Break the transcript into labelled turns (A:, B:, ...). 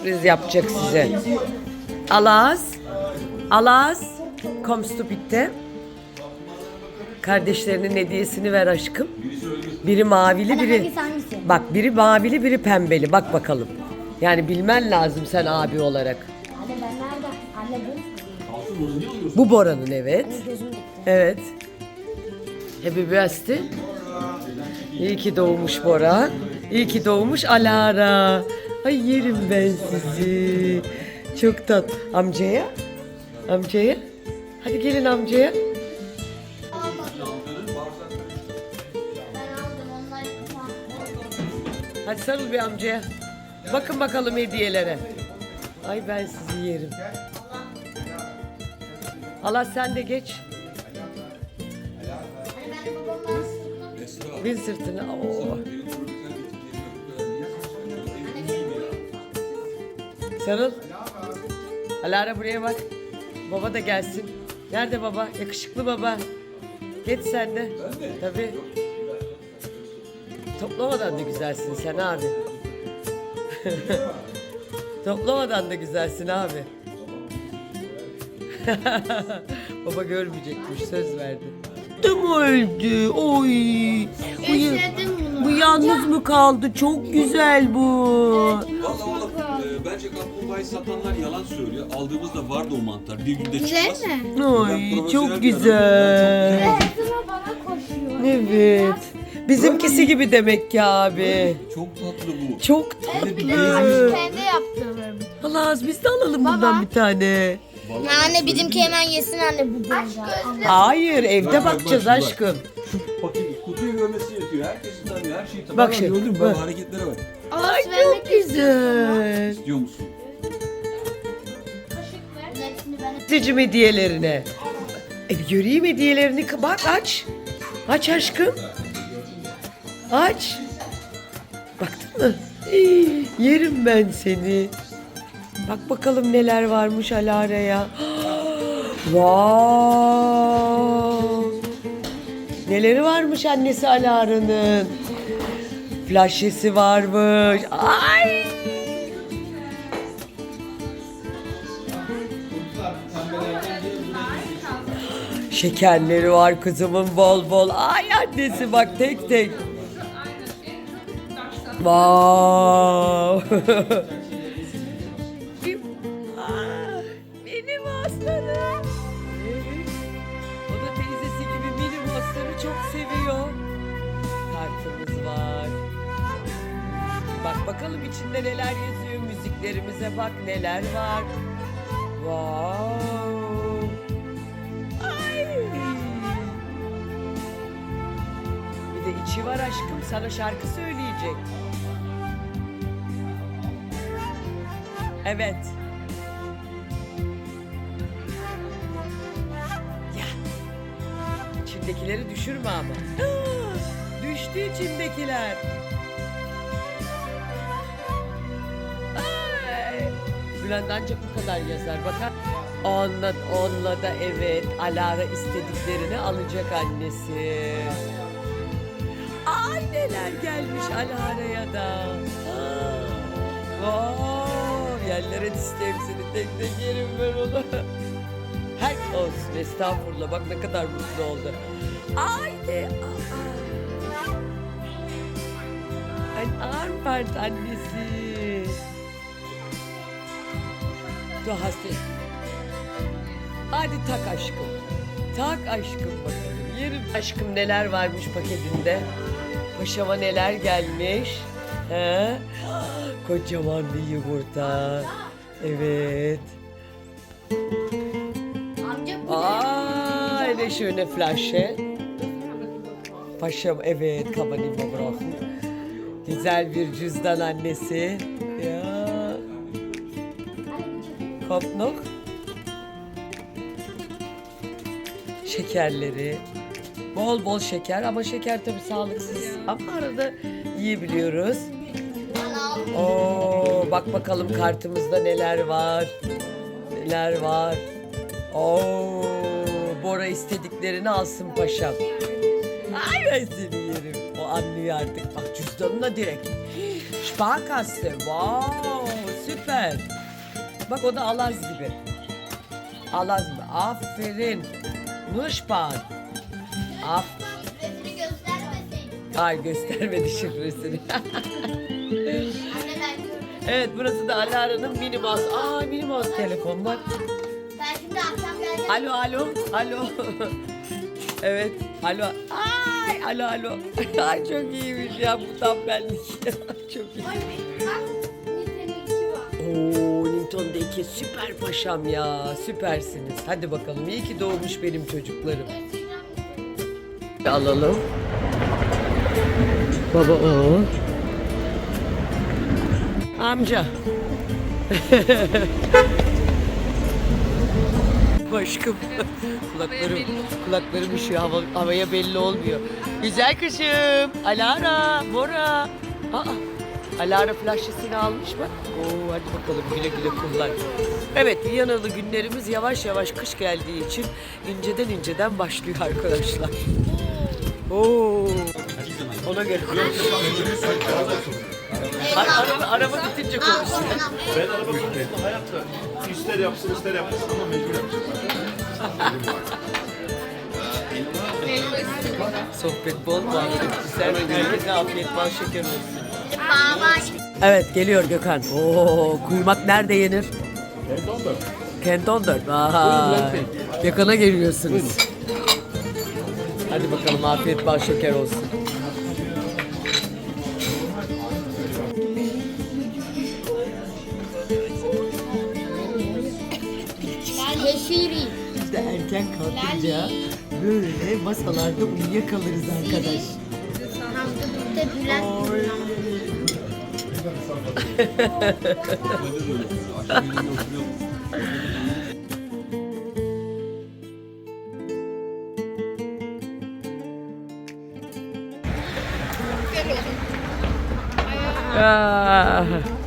A: sürpriz yapacak size. Alaz. Alaz. Kommst du bitte? Kardeşlerinin hediyesini ver aşkım. Biri mavili, biri... Bak biri mavili, biri pembeli. Bak bakalım. Yani bilmen lazım sen abi olarak.
B: Anne ben nerede? Anne bu.
A: Bu Bora'nın evet. Evet. Happy birthday. İyi ki doğmuş Bora. İyi ki doğmuş Alara. Ay yerim ben sizi. Çok tat. Amcaya? Amcaya? Hadi gelin amcaya. Hadi sarıl bir amcaya. Bakın bakalım hediyelere. Ay ben sizi yerim. Allah sen de geç. Bin sırtına. Oo. Sarıl. Alara buraya bak. Baba da gelsin. Nerede baba? Yakışıklı baba. Geç sen de. Tabii. Toplamadan da güzelsin sen abi. Toplamadan da güzelsin abi. Baba görmeyecekmiş söz verdi. Değil öldü? Oy. Bu, bu yalnız mı kaldı? Çok güzel bu.
C: Bence kaplumbağayı satanlar yalan söylüyor. Aldığımızda vardı o mantar. Bir günde çıkmaz.
B: mi?
C: Ben
A: Ay
C: profesyonel
A: çok
C: bir
A: güzel.
B: Sıra bana koşuyor.
A: Evet. Bizimkisi gibi demek ki abi.
C: Çok tatlı bu.
A: Çok tatlı.
B: Kendi yaptım.
A: Allah az biz de alalım bundan bir tane.
B: Anne bizimki hemen yesin anne bu burada.
A: Hayır evde
C: Bak, bak,
A: bakacağız
C: bak, bak.
A: aşkım.
C: Paket kutuyu görmesi yetiyor. Herkesin tanıyor. Her şeyi tanıyor.
A: Bak
C: Bak
A: şimdi,
C: Gördün mü?
A: Bak
C: hareketlere bak.
A: Ay çok güzel.
C: İstiyor musun?
A: Seçim hediyelerine. E bir göreyim hediyelerini. Bak aç. Aç aşkım. Aç. Baktın mı? İy, yerim ben seni. Bak bakalım neler varmış Alara'ya. Wow. Neleri varmış annesi Alara'nın. Flaşesi varmış. Ay. Şekerleri var kızımın bol bol. Ay annesi bak tek tek. Wow. Benim aslanım. Evet. O da teyzesi gibi benim aslanı çok seviyor. Kartımız var. Bak bakalım içinde neler yazıyor. Müziklerimize bak neler var. Wow. Bir de içi var aşkım sana şarkı söyleyecek. Evet. Ya. İçindekileri düşürme ama. Düştü içindekiler. Ay. Bülent ancak bu kadar yazar. Bakar. Onunla, onunla da evet Alara istediklerini alacak annesi. Ay neler gelmiş Alara'ya da. Wow, yerlere dizdim seni tek tek yerim ben onu. Her olsun estağfurullah bak ne kadar mutlu oldu. Ay ne aa. Ein Armband annesi. Du hast es. Hadi tak aşkım. Tak aşkım bakalım. Yerim aşkım neler varmış paketinde. Paşama neler gelmiş. He? Kocaman bir yumurta. Evet.
B: Amca bu
A: Aa, eine schöne Flasche. Paşam evet brauchen. Güzel bir cüzdan annesi. Ya. Kommt noch. Şekerleri. Bol bol şeker ama şeker tabii sağlıksız. Ama arada yiyebiliyoruz. Oo, bak bakalım kartımızda neler var. Neler var. Oo, Bora istediklerini alsın paşam. Ay ben seni yerim. O anlıyor artık. Bak cüzdanına direkt. Sparkasse. Wow. süper. Bak o da Alaz gibi. Alaz gibi. Aferin. Nuşpan. Af.
B: Göstermeseydin.
A: Ay göstermedi şifresini. Evet burası da Alara'nın mini mouse. Aa mini mouse telefon bak.
B: Ben şimdi akşam geleceğim.
A: Alo alo alo. evet alo. Ay alo alo. Ay çok iyiymiş ya bu tam benlik. çok iyi.
B: Bak Nintendo 2 var.
A: Oo Nintendo 2 süper paşam ya süpersiniz. Hadi bakalım iyi ki doğmuş benim çocuklarım. Alalım. Baba o. Amca. Başkım. kulaklarım, kulaklarım üşüyor. Hava, havaya belli olmuyor. Güzel kızım. Alara, Bora. Aa, Alara flaşçısını almış bak. Oo, hadi bakalım güle güle kullan. Evet Viyanalı günlerimiz yavaş yavaş kış geldiği için inceden inceden başlıyor arkadaşlar. Oo. Ona göre. Ay, araba, araba bitince konuşsun.
D: Ben araba konusunda hayatta ister yapsın ister yapmasın ama mecbur yapacağım.
A: Sohbet bol muhabbet güzel. Herkese afiyet bal şeker olsun. Evet geliyor Gökhan. Oo kuymak nerede yenir? Kenton 4. Aha. Gökhan'a geliyorsunuz. Hadi bakalım afiyet bal şeker olsun.
B: Yeşili.
A: Biz de erken kalkınca böyle masalarda uyuyakalırız arkadaş.
B: Bülent.
A: Ah.